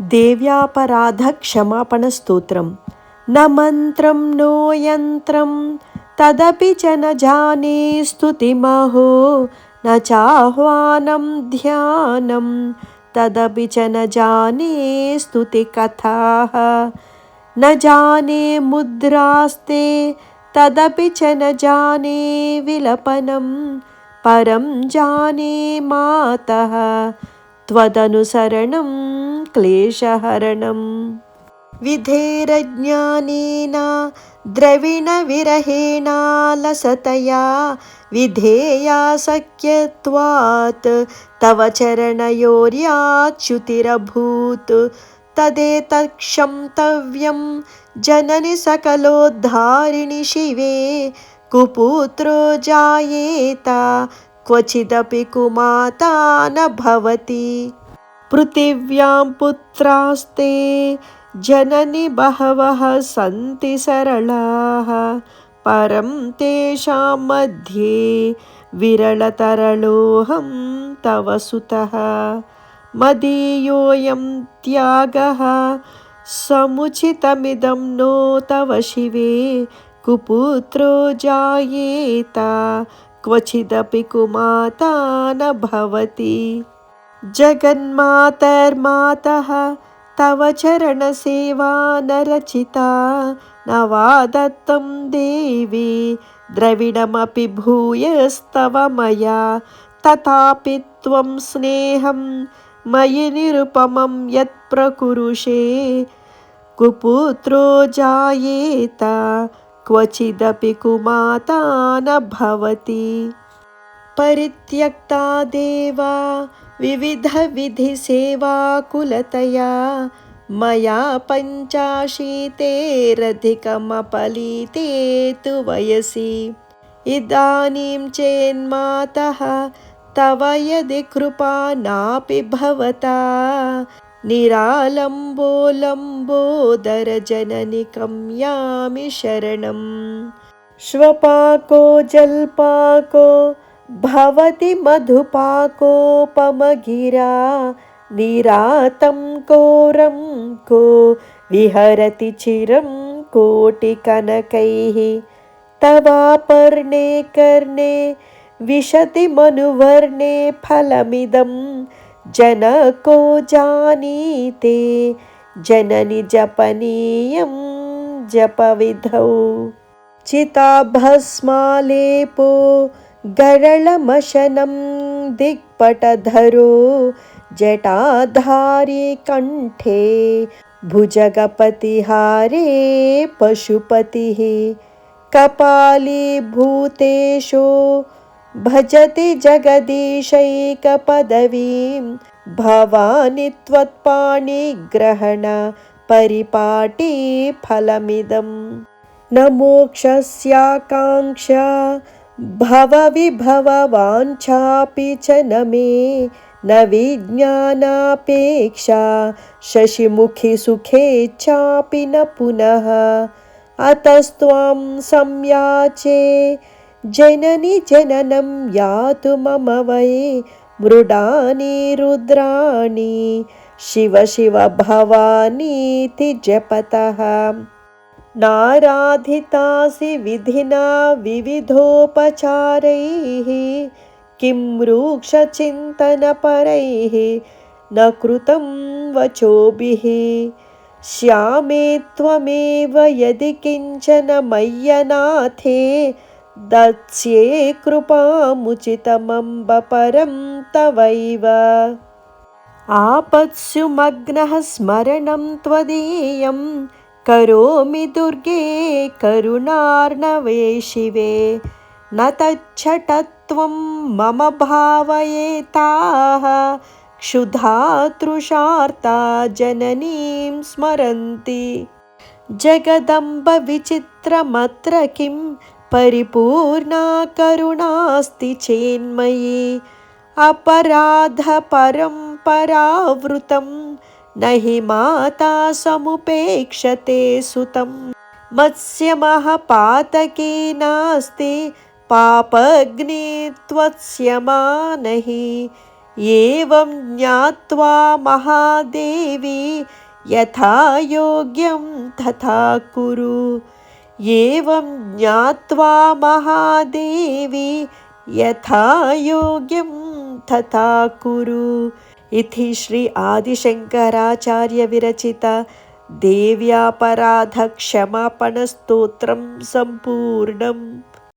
देव्यापराधक्षमापणस्तोत्रं न मन्त्रं नो यन्त्रं, तदपि च न जाने स्तुतिमहो, न चाह्वानं ध्यानं, तदपि च न जाने स्तुतिकथाः। न जाने मुद्रास्ते, तदपि च न जाने विलपनं, परं जाने मातः। त्वदनुसरणं क्लेशहरणं विधेरज्ञानेन द्रविणविरहेणालसतया विधेया सख्यत्वात् तव चरणयोर्याच्युतिरभूत्। तदेतत्क्षन्तव्यं जननि सकलोद्धारिणि शिवे। कुपुत्रो जायेत क्वचिदपि कुमाता न भवति। पृथिव्यां पुत्रास्ते जननि बहवः सन्ति सरलाः। परं तेषां मध्ये विरलतरलोऽहं तव सुतः। मदीयोऽयं त्यागः समुचितमिदं नो तव शिवे। कुपुत्रो जायेत क्वचिदपि कुमाता न भवति। जगन्मातर्मातः तव चरणसेवा न रचिता न वा दत्तं देवी। द्रविणमपि भूयस्तव मया। तथापि त्वं स्नेहं मयि निरुपमं यत्प्रकुरुषे कुपुत्रो जायेत। क्वचिदपि कुमाता न भवति परित्यक्ता देवा, विविधविधिसेवाकुलतया, मया पञ्चाशीतेरधिकमपलीते तु वयसि। इदानीं चेन्मातः, तव यदि कृपा नापि भवता निरालम्बोलम्बोदरजननिकं यामि शरणं श्वपाको, जल्पाको, भवति मधुपाकोपमगिरा निरातं कोरं को, विहरति चिरं कोटिकनकैः। तवापर्णे कर्णे, विशति मनुवर्णे फलमिदं जनको जानीते जननि जपनीयं जपविधौ चिताभस्मालेपो गरळमशनं दिक्पटधरो जटाधारे कण्ठे भुजगपतिहारे पशुपतिः कपालीभूतेषु भजति जगदीशैकपदवीं। भवानि त्वत्पाणिग्रहणपरिपाटी फलमिदं न मोक्षस्याकाङ्क्षा भवविभववाञ्छापि च न मे। न विज्ञानापेक्षा, शशिमुखि सुखेच्छापि न पुनः। अतस्त्वां संयाचे जननि जननं यातु मम वै मृडानि रुद्राणि शिव शिव भवानीति जपतः। नाराधितासि विधिना विविधोपचारैः किं रूक्षचिन्तनपरैः न कृतं वचोभिः। श्यामे त्वमेव यदि किञ्चन मय्यनाथे दत्स्ये कृपामुचितमम्ब परं तवैव। आपत्सुमग्नः स्मरणं त्वदीयम् करोमि दुर्गे करुणार्णवे शिवे। न तच्छटत्वं मम भावयेताः क्षुधातृषार्ता जननीं स्मरन्ति। जगदम्बविचित्रमत्र किं परिपूर्णा करुणास्ति चेन्मयी अपराधपरम्परावृतम् न हि माता समुपेक्षते सुतं मत्स्यमः पातके नास्ति, पापग्नि त्वत्स्य मा एवं ज्ञात्वा महादेवी यथा योग्यं तथा कुरु। एवं ज्ञात्वा महादेवी यथा योग्यं तथा कुरु। इति श्री आदिशङ्कराचार्यविरचित देव्यापराधक्षमापणस्तोत्रं सम्पूर्णम्